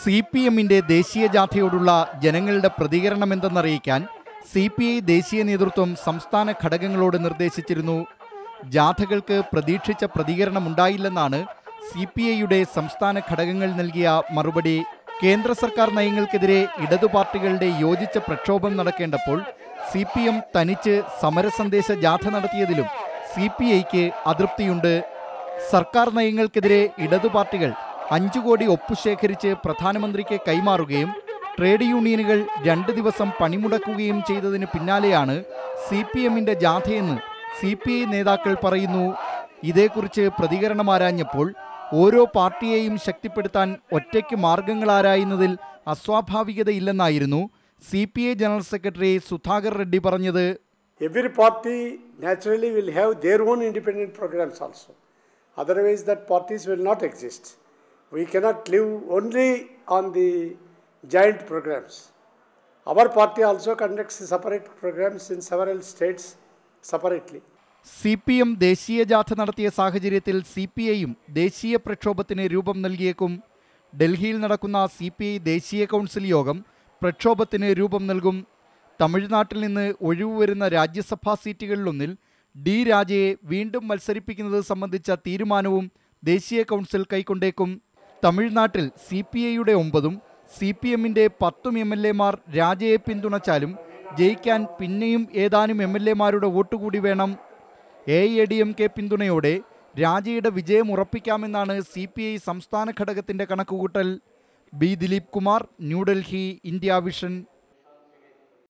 C P എമ്മിന്റെ ദേശീയ ജാഥയോടുള്ള ജനങ്ങളുടെ പ്രതികരണം എന്തെന്നറിയിക്കാൻ സി പി ഐ ദേശീയ നേതൃത്വം സംസ്ഥാന ഘടകങ്ങളോട് നിർദ്ദേശിച്ചിരുന്നു. ജാഥകൾക്ക് പ്രതീക്ഷിച്ച പ്രതികരണമുണ്ടായില്ലെന്നാണ് സി പി ഐയുടെ സംസ്ഥാന ഘടകങ്ങൾ നൽകിയ മറുപടി. കേന്ദ്ര സർക്കാർ നയങ്ങൾക്കെതിരെ ഇടതു പാർട്ടികളുടെ യോജിച്ച പ്രക്ഷോഭം നടക്കേണ്ടപ്പോൾ സി പി എം തനിച്ച് സമരസന്ദേശ ജാഥ നടത്തിയതിലും സി പി ഐക്ക് അതൃപ്തിയുണ്ട്. സർക്കാർ നയങ്ങൾക്കെതിരെ ഇടതു പാർട്ടികൾ അഞ്ചു കോടി ഒപ്പു ശേഖരിച്ച് പ്രധാനമന്ത്രിക്ക് കൈമാറുകയും ട്രേഡ് യൂണിയനുകൾ രണ്ട് ദിവസം പണിമുടക്കുകയും ചെയ്തതിന് പിന്നാലെയാണ് സി പി എമ്മിന്റെ ജാഥയെന്ന് സി പി ഐ നേതാക്കൾ പറയുന്നു. ഇതേക്കുറിച്ച് പ്രതികരണം ആരാഞ്ഞപ്പോൾ ഓരോ പാർട്ടിയെയും ശക്തിപ്പെടുത്താൻ ഒറ്റയ്ക്ക് മാർഗങ്ങളാരായുന്നതിൽ അസ്വാഭാവികതയില്ലെന്നായിരുന്നു C P I general secretary Sudhakar Reddy പറഞ്ഞത്. Every party naturally will have their own independent programs also otherwise that parties will not exist. We cannot live only on the giant programs. Our party also conducts separate programs in several states separately. C P M ദേശീയ ജാഥ നടത്തിയ സാഹചര്യത്തിൽ C P ഐയും ദേശീയ പ്രക്ഷോഭത്തിന് രൂപം നൽകിയേക്കും ഡൽഹിയിൽ നടക്കുന്ന സി പി ഐ ദേശീയ കൗൺസിൽ യോഗം പ്രക്ഷോഭത്തിന് രൂപം നൽകും തമിഴ്നാട്ടിൽ നിന്ന് ഒഴിവ് വരുന്ന രാജ്യസഭാ സീറ്റുകളിലൊന്നിൽ ഡി രാജയെ വീണ്ടും മത്സരിപ്പിക്കുന്നത് സംബന്ധിച്ച തീരുമാനവും ദേശീയ കൗൺസിൽ കൈക്കൊണ്ടേക്കും തമിഴ്നാട്ടിൽ സി പി ഐയുടെ ഒമ്പതും സി പി എമ്മിന്റെ പത്തും എം എൽ എമാർ രാജയെ പിന്തുണച്ചാലും ജയിക്കാൻ പിന്നെയും ഏതാനും എം എൽ എമാരുടെ വോട്ട് കൂടി വേണം. A I D M K പിന്തുണയോടെ രാജയുടെ വിജയം ഉറപ്പിക്കാമെന്നാണ് സി പി ഐ സംസ്ഥാന ഘടകത്തിന്റെ കണക്കുകൂട്ടൽ. B Dilip Kumar New Delhi India vision.